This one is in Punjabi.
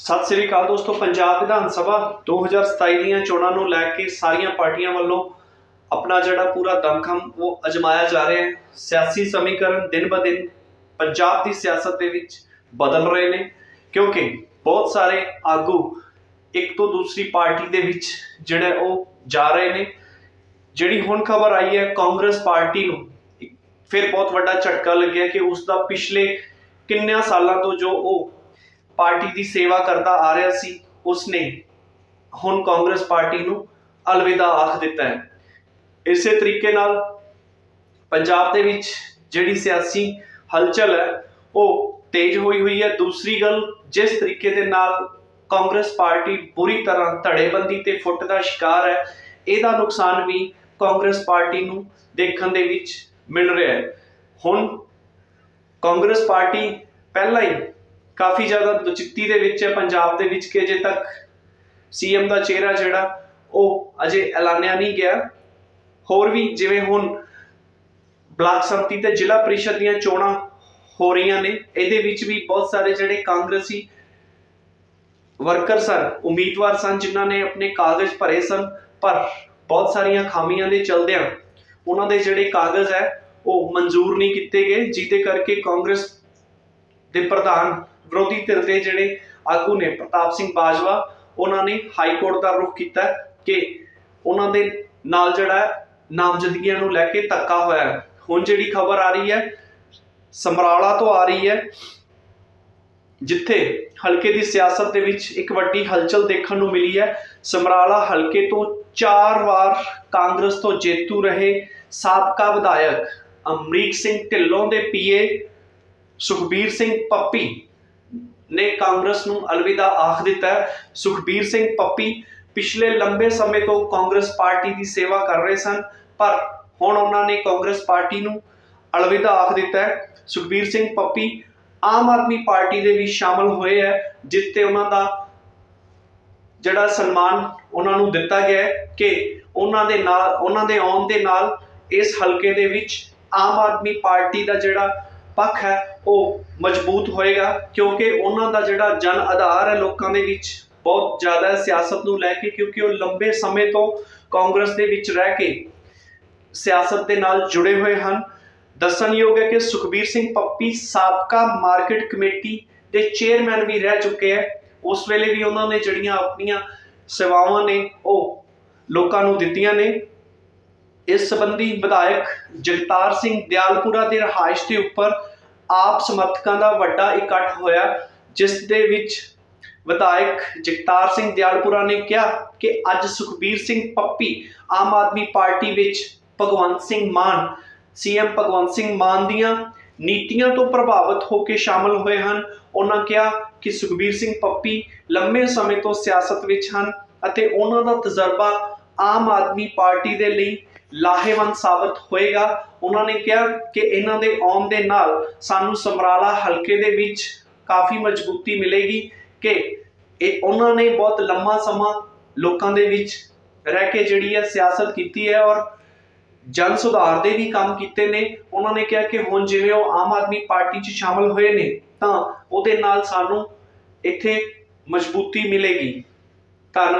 ਸਤਿ ਸ੍ਰੀ ਅਕਾਲ ਦੋਸਤੋ, ਪੰਜਾਬ ਵਿਧਾਨ ਸਭਾ 2027 ਦੀਆਂ ਚੋਣਾਂ ਨੂੰ ਲੈ ਕੇ ਸਾਰੀਆਂ ਪਾਰਟੀਆਂ ਵੱਲੋਂ ਆਪਣਾ ਜਿਹੜਾ ਪੂਰਾ ਦਮਖਮ ਉਹ ਅਜਮਾਇਆ ਜਾ ਰਿਹਾ ਹੈ। ਸਿਆਸੀ ਸਮੀਕਰਨ ਦਿਨ ਬ ਦਿਨ ਪੰਜਾਬ ਦੀ ਸਿਆਸਤ ਦੇ ਵਿੱਚ ਬਦਲ ਰਹੇ ਨੇ, ਕਿਉਂਕਿ ਬਹੁਤ ਸਾਰੇ ਆਗੂ ਇੱਕ ਤੋਂ ਦੂਸਰੀ ਪਾਰਟੀ ਦੇ ਵਿੱਚ ਜਿਹੜੇ ਉਹ ਜਾ ਰਹੇ ਨੇ। ਜਿਹੜੀ ਹੁਣ ਖਬਰ ਆਈ ਹੈ, ਕਾਂਗਰਸ ਪਾਰਟੀ ਨੂੰ ਫਿਰ ਬਹੁਤ ਵੱਡਾ ਝਟਕਾ ਲੱਗਿਆ ਕਿ ਉਸ ਦਾ ਪਿਛਲੇ ਕਿੰਨਿਆਂ ਸਾਲਾਂ ਤੋਂ ਜੋ ਉਹ ਪਾਰਟੀ ਦੀ ਸੇਵਾ ਕਰਦਾ ਆ ਰਿਹਾ ਸੀ, ਉਸਨੇ ਹੁਣ ਕਾਂਗਰਸ ਪਾਰਟੀ ਨੂੰ ਅਲਵਿਦਾ ਆਖ ਦਿੱਤਾ ਹੈ। ਇਸੇ ਤਰੀਕੇ ਨਾਲ ਪੰਜਾਬ ਦੇ ਵਿੱਚ ਜਿਹੜੀ ਸਿਆਸੀ ਹਲਚਲ ਹੈ, ਉਹ ਤੇਜ਼ ਹੋਈ ਹੋਈ ਹੈ। ਦੂਸਰੀ ਗੱਲ, ਜਿਸ ਤਰੀਕੇ ਦੇ ਨਾਲ ਕਾਂਗਰਸ ਪਾਰਟੀ ਬੁਰੀ ਤਰ੍ਹਾਂ ਧੜੇਬੰਦੀ ਤੇ ਫੁੱਟ ਦਾ ਸ਼ਿਕਾਰ ਹੈ, ਇਹਦਾ ਨੁਕਸਾਨ ਵੀ ਕਾਂਗਰਸ ਪਾਰਟੀ ਨੂੰ ਦੇਖਣ ਦੇ ਵਿੱਚ ਮਿਲ ਰਿਹਾ ਹੈ। ਹੁਣ ਕਾਂਗਰਸ ਪਾਰਟੀ ਪਹਿਲਾਂ ਹੀ ਕਾਫੀ ਜ਼ਿਆਦਾ ਦੁਚਿੱਤੀ ਦੇ ਵਿੱਚ ਹੈ, ਪੰਜਾਬ ਦੇ ਵਿੱਚ ਕਿ ਅਜੇ ਤੱਕ ਸੀਐਮ ਦਾ ਚਿਹਰਾ ਜਿਹੜਾ, ਉਹ ਅਜੇ ਐਲਾਨਿਆ ਨਹੀਂ ਗਿਆ। ਹੋਰ ਵੀ ਜਿਵੇਂ ਹੁਣ ਬਲਾਕ ਸੰਮਤੀ ਤੇ ਜ਼ਿਲ੍ਹਾ ਪ੍ਰੀਸ਼ਦ ਦੀਆਂ ਚੋਣਾਂ ਹੋ ਰਹੀਆਂ ਨੇ, ਇਹਦੇ ਵਿੱਚ ਵੀ ਬਹੁਤ ਸਾਰੇ ਜਿਹੜੇ ਕਾਂਗਰਸੀ ਵਰਕਰ ਸਨ ਉਮੀਦਵਾਰ ਸਨ, ਜਿਨ੍ਹਾਂ ਨੇ ਆਪਣੇ ਕਾਗਜ਼ ਭਰੇ ਸਨ, ਪਰ ਬਹੁਤ ਸਾਰੀਆਂ ਖਾਮੀਆਂ ਦੇ ਚਲਦਿਆਂ ਉਹਨਾਂ ਦੇ ਜਿਹੜੇ ਕਾਗਜ਼ ਹੈ, ਉਹ ਮਨਜ਼ੂਰ ਨਹੀਂ ਕੀਤੇ ਗਏ, ਜਿਹਦੇ ਕਰਕੇ ਕਾਂਗਰਸ ਦੇ ਪ੍ਰਧਾਨ ਵਿਰੋਧੀ ਧਿਰ ਦੇ ਜਿਹੜੇ ਆਗੂ ਨੇ ਪ੍ਰਤਾਪ ਸਿੰਘ ਬਾਜਵਾ ਉਹਨਾਂ ਨੇ ਹਾਈ ਕੋਰਟ ਦਾ ਰੁਖ ਕੀਤਾ ਕਿ ਉਹਨਾਂ ਦੇ ਨਾਲ ਜਿਹੜਾ ਹੈ, ਨਾਮਜ਼ਦਗੀਆਂ ਨੂੰ ਲੈ ਕੇ ਧੱਕਾ ਹੋਇਆ ਹੈ। ਹੁਣ ਜਿਹੜੀ ਖਬਰ ਆ ਰਹੀ ਹੈ ਸਮਰਾਲਾ ਤੋਂ ਆ ਰਹੀ ਹੈ ਜਿੱਥੇ ਹਲਕੇ ਦੀ ਸਿਆਸਤ ਦੇ ਵਿੱਚ ਇੱਕ ਵੱਡੀ ਹਲਚਲ ਦੇਖਣ ਨੂੰ ਮਿਲੀ ਹੈ। ਸਮਰਾਲਾ ਹਲਕੇ ਤੋਂ ਚਾਰ ਵਾਰ ਕਾਂਗਰਸ ਤੋਂ ਜੇਤੂ ਰਹੇ ਸਾਬਕਾ ਵਿਧਾਇਕ ਅਮਰੀਕ ਸਿੰਘ ਢਿੱਲੋਂ ਦੇ ਪੀਏ ਸੁਖਬੀਰ ਸਿੰਘ ਪੱਪੀ ਨੇ ਕਾਂਗਰਸ ਨੂੰ ਅਲਵਿਦਾ ਆਖ ਦਿੱਤਾ ਹੈ। ਸੁਖਬੀਰ ਸਿੰਘ ਪੱਪੀ ਪਿਛਲੇ ਲੰਬੇ ਸਮੇਂ ਤੋਂ ਕਾਂਗਰਸ ਪਾਰਟੀ ਦੀ ਸੇਵਾ ਕਰ ਰਹੇ ਸਨ, ਪਰ ਹੁਣ ਉਹਨਾਂ ਨੇ ਕਾਂਗਰਸ ਪਾਰਟੀ ਨੂੰ ਅਲਵਿਦਾ ਆਖ ਦਿੱਤਾ ਹੈ। ਸੁਖਬੀਰ ਸਿੰਘ ਪੱਪੀ ਆਮ ਆਦਮੀ ਪਾਰਟੀ ਦੇ ਵਿੱਚ ਸ਼ਾਮਲ ਹੋਏ ਹੈ, ਜਿਸ ਤੇ ਉਹਨਾਂ ਦਾ ਜਿਹੜਾ ਸਨਮਾਨ ਉਹਨਾਂ ਨੂੰ ਦਿੱਤਾ ਗਿਆ ਹੈ ਕਿ ਉਹਨਾਂ ਦੇ ਨਾਲ, ਉਹਨਾਂ ਦੇ ਆਉਣ ਦੇ ਨਾਲ ਇਸ ਹਲਕੇ ਦੇ ਵਿੱਚ ਆਮ ਆਦਮੀ ਪਾਰਟੀ ਦਾ ਜਿਹੜਾ ਪੱਖ ਹੈ, ਉਹ ਮਜ਼ਬੂਤ ਹੋਏਗਾ ਕਿਉਂਕਿ ਉਹਨਾਂ ਦਾ ਜਿਹੜਾ ਜਨ ਆਧਾਰ ਹੈ ਲੋਕਾਂ ਦੇ ਵਿੱਚ ਬਹੁਤ ਜ਼ਿਆਦਾ ਸਿਆਸਤ ਨੂੰ ਲੈ ਕੇ ਕਿਉਂਕਿ ਉਹ ਲੰਬੇ ਸਮੇਂ ਤੋਂ ਕਾਂਗਰਸ ਦੇ ਵਿੱਚ ਰਹਿ ਕੇ ਸਿਆਸਤ ਦੇ ਨਾਲ ਜੁੜੇ ਹੋਏ ਹਨ। ਦੱਸਣਯੋਗ ਹੈ ਕਿ ਸੁਖਬੀਰ ਸਿੰਘ ਪੱਪੀ ਸਾਬਕਾ ਮਾਰਕੀਟ ਕਮੇਟੀ ਦੇ ਚੇਅਰਮੈਨ ਵੀ ਰਹਿ ਚੁੱਕੇ ਹੈ। ਉਸ ਵੇਲੇ ਵੀ ਉਹਨਾਂ ਨੇ ਜਿਹੜੀਆਂ ਆਪਣੀਆਂ ਸੇਵਾਵਾਂ ਨੇ, ਉਹ ਲੋਕਾਂ ਨੂੰ ਦਿੱਤੀਆਂ ਨੇ। ਇਸ ਸੰਬੰਧੀ ਵਿਧਾਇਕ ਜਗਤਾਰ ਸਿੰਘ ਦਿਆਲਪੁਰਾ ਦੇ ਰਹਾਇਸ਼ ਦੇ ਉੱਪਰ ਆਪ ਸਮਰਥਕਾਂ ਦਾ ਵੱਡਾ ਇਕੱਠ ਹੋਇਆ, ਜਿਸ ਦੇ ਵਿੱਚ ਵਿਧਾਇਕ ਜਗਤਾਰ ਸਿੰਘ ਦਿਆਲਪੁਰਾ ਨੇ ਕਿਹਾ ਕਿ ਅੱਜ ਸੁਖਬੀਰ ਸਿੰਘ ਪੱਪੀ ਆਮ ਆਦਮੀ ਪਾਰਟੀ ਵਿੱਚ ਭਗਵੰਤ ਸਿੰਘ ਮਾਨ, ਸੀਐਮ ਭਗਵੰਤ ਸਿੰਘ ਮਾਨ ਦੀਆਂ ਨੀਤੀਆਂ ਤੋਂ ਪ੍ਰਭਾਵਿਤ ਹੋ ਕੇ ਸ਼ਾਮਲ ਹੋਏ ਹਨ। ਉਹਨਾਂ ਕਿਹਾ ਕਿ ਸੁਖਬੀਰ ਸਿੰਘ ਪੱਪੀ ਲੰਮੇ ਸਮੇਂ ਤੋਂ ਸਿਆਸਤ ਵਿੱਚ ਹਨ ਅਤੇ ਉਹਨਾਂ ਦਾ ਤਜਰਬਾ ਆਮ ਆਦਮੀ ਪਾਰਟੀ ਦੇ ਲਈ ਲਾਹੇਵੰਦ ਸਾਬਤ ਹੋਏਗਾ। ਉਹਨਾਂ ਨੇ ਕਿਹਾ ਕਿ ਇਹਨਾਂ ਦੇ ਆਉਣ ਦੇ ਨਾਲ ਸਾਨੂੰ ਸਮਰਾਲਾ ਹਲਕੇ ਦੇ ਵਿੱਚ ਕਾਫੀ ਮਜ਼ਬੂਤੀ ਮਿਲੇਗੀ ਕਿ ਇਹ ਉਹਨਾਂ ਨੇ ਬਹੁਤ ਲੰਮਾ ਸਮਾਂ ਲੋਕਾਂ ਦੇ ਵਿੱਚ ਰਹਿ ਕੇ ਜਿਹੜੀ ਹੈ ਸਿਆਸਤ ਕੀਤੀ ਹੈ ਔਰ ਜਨ ਸੁਧਾਰ ਦੇ ਵੀ ਕੰਮ ਕੀਤੇ ਨੇ। ਉਹਨਾਂ ਨੇ ਕਿਹਾ ਕਿ ਹੁਣ ਜਿਵੇਂ ਉਹ ਆਮ ਆਦਮੀ ਪਾਰਟੀ 'ਚ ਸ਼ਾਮਲ ਹੋਏ ਨੇ, ਤਾਂ ਉਹਦੇ ਨਾਲ ਸਾਨੂੰ ਇੱਥੇ ਮਜ਼ਬੂਤੀ ਮਿਲੇਗੀ। ਧੰਨ